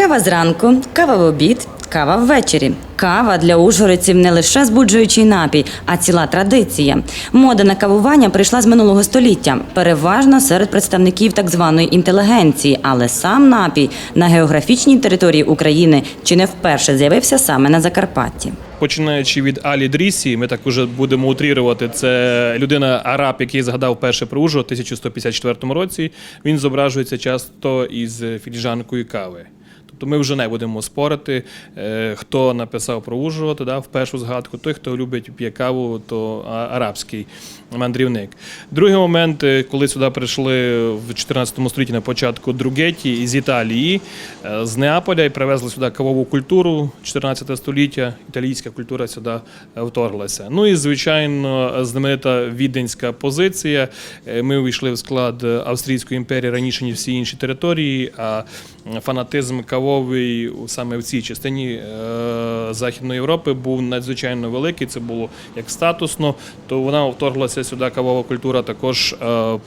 Кава зранку, кава в обід, кава ввечері. Кава для ужгородців не лише збуджуючий напій, а ціла традиція. Мода на кавування прийшла з минулого століття, переважно серед представників так званої інтелігенції, але сам напій на географічній території України чи не вперше з'явився саме на Закарпатті. Починаючи від Алі Дрісі, ми так уже будемо утрірувати. Це людина араб, який згадав перше про Ужгород у 1154 році. Він зображується часто із філіжанкою кави. Тобто ми вже не будемо спорити, е, хто написав про Ужгород, да, в першу згадку. Той, хто любить п'є каву, то арабський мандрівник. Другий момент, е, коли сюди прийшли в 14 столітті на початку Другеті із Італії, е, з Неаполя і привезли сюди кавову культуру 14 століття. Італійська культура сюди вторглася. Ну і звичайно, знаменита віденська позиція. Ми увійшли в склад Австрійської імперії раніше ніж всі інші території. А фанатизм кавовий саме в цій частині е, Західної Європи був надзвичайно великий. Це було як статусно, то вона вторглася сюди кавова культура також. е,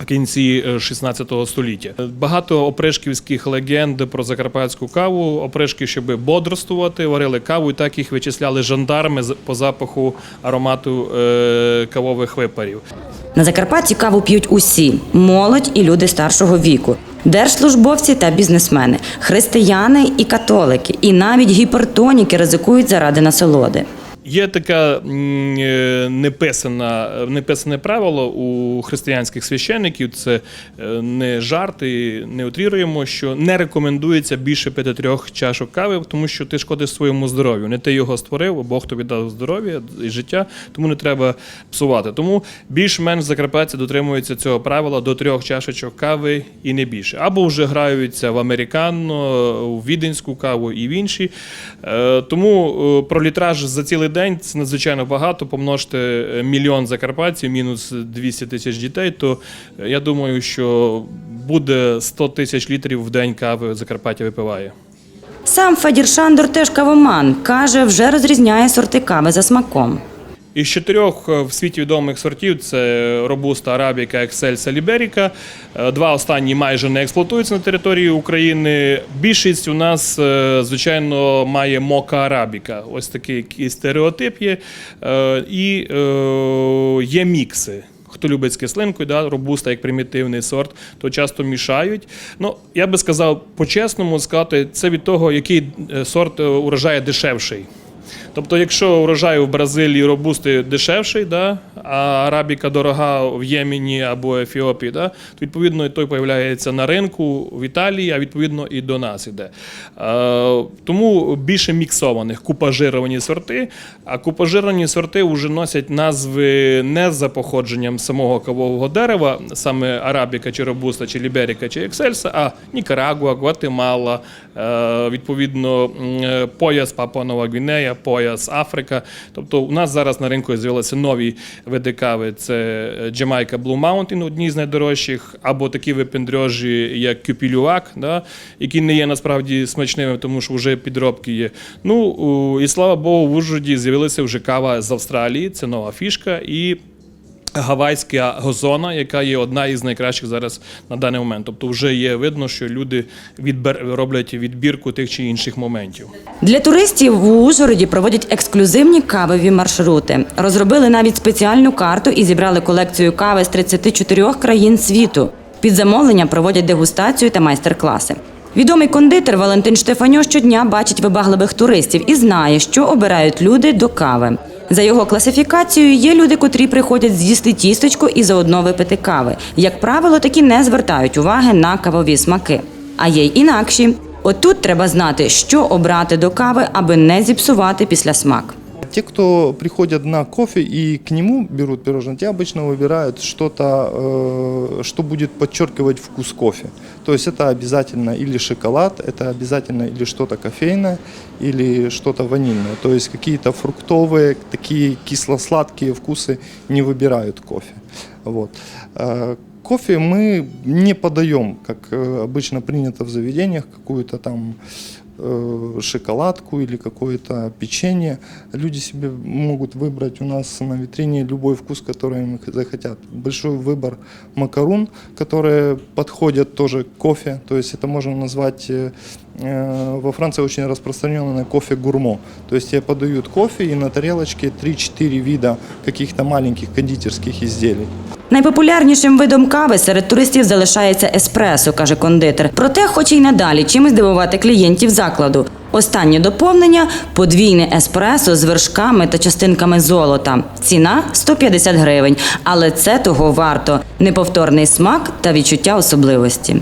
в кінці е, 16 століття багато опришківських легенд про закарпатську каву. Опришки, щоб бодрствувати, варили каву, і так їх вичисляли жандарми по запаху аромату е, кавових випарів. На Закарпатті каву п'ють усі молодь і люди старшого віку, держслужбовці та бізнесмени, християни і католики, і навіть гіпертоніки ризикують заради насолоди. Є таке м, е, неписане правило у християнських священників. Це е, не жарти, не утріруємо, що не рекомендується більше пити трьох чашок кави, тому що ти шкодиш своєму здоров'ю. Не ти його створив, Бог тобі дав здоров'я і життя, тому не треба псувати. Тому більш-менш закарпатці дотримуються цього правила до трьох чашечок кави і не більше. Або вже граються в американо, в віденську каву і в інші. Е, Тому е, про літраж за цілий день це надзвичайно багато. Помножте е, мільйон закарпатців, мінус 200 тисяч дітей, то е, я думаю, що буде 100 тисяч літрів в день кави Закарпаття випиває. Сам Федір Шандор теж кавоман. Каже, вже розрізняє сорти кави за смаком. Із чотирьох е, в світі відомих сортів це робуста арабіка, ексельса, ліберіка. Е, Два останні майже не експлуатуються на території України. Більшість у нас, е, звичайно, має мока арабіка. Ось такий стереотип є. І є мікси. Хто любить з кислинкою, да, робуста як примітивний сорт, то часто мішають. Ну, я би сказав, по-чесному сказати, це від того, який сорт урожаю дешевший. Тобто, якщо урожай в Бразилії робусти дешевший, да, а арабіка дорога в Ємені або Ефіопії, да, то відповідно той появляється на ринку в Італії, а відповідно і до нас іде. Е, тому більше міксованих купажировані сорти, а купажировані сорти вже носять назви не за походженням самого кавового дерева, саме арабіка, чи робуста, чи ліберіка, чи ексельса, а Нікарагуа, Гватемала, е, відповідно е, пояс Папуа Нова Гвінея, пояс Африка. Тобто у нас зараз на ринку з'явилися нові види кави. Це Jamaica Blue Mountain, одні з найдорожчих, або такі випендрежі, як Кюпілюак, да, які не є насправді смачними, тому що вже підробки є. Ну і слава Богу, в Ужгороді з'явилася вже кава з Австралії, це нова фішка. І Гавайська газона, яка є одна із найкращих зараз на даний момент. Тобто, вже є видно, що люди відбер... роблять відбірку тих чи інших моментів. Для туристів в Ужгороді проводять ексклюзивні кавові маршрути. Розробили навіть спеціальну карту і зібрали колекцію кави з 34 країн світу. Під замовлення проводять дегустацію та майстер-класи. Відомий кондитер Валентин Штефаньо щодня бачить вибагливих туристів і знає, що обирають люди до кави. За його класифікацією, є люди, котрі приходять з'їсти тістечко і заодно випити кави. Як правило, такі не звертають уваги на кавові смаки. А є й інакші. Отут треба знати, що обрати до кави, аби не зіпсувати після смак. Те, кто приходят на кофе и к нему берут пирожное, те обычно выбирают что-то, э, что будет подчеркивать вкус кофе. То есть это обязательно или шоколад, это обязательно или что-то кофейное, или что-то ванильное. То есть какие-то фруктовые, такие кисло-сладкие вкусы не выбирают кофе. Вот. Э, Кофе мы не подаем, как э, обычно принято в заведениях, какую-то там шоколадку или какое-то печенье. Люди себе могут выбрать у нас на витрине любой вкус, который им захотят. Большой выбор макарун, которые подходят тоже к кофе. То есть это можно назвать э, э, во Франции очень распространенное кофе гурмо. То есть тебе подают кофе и на тарелочке 3-4 вида каких-то маленьких кондитерских изделий. Найпопулярнішим видом кави серед туристів залишається еспресо, каже кондитер. Проте хоче й надалі чимось здивувати клієнтів закладу. Останнє доповнення подвійне еспресо з вершками та частинками золота. Ціна 150 гривень, але це того варто. Неповторний смак та відчуття особливості.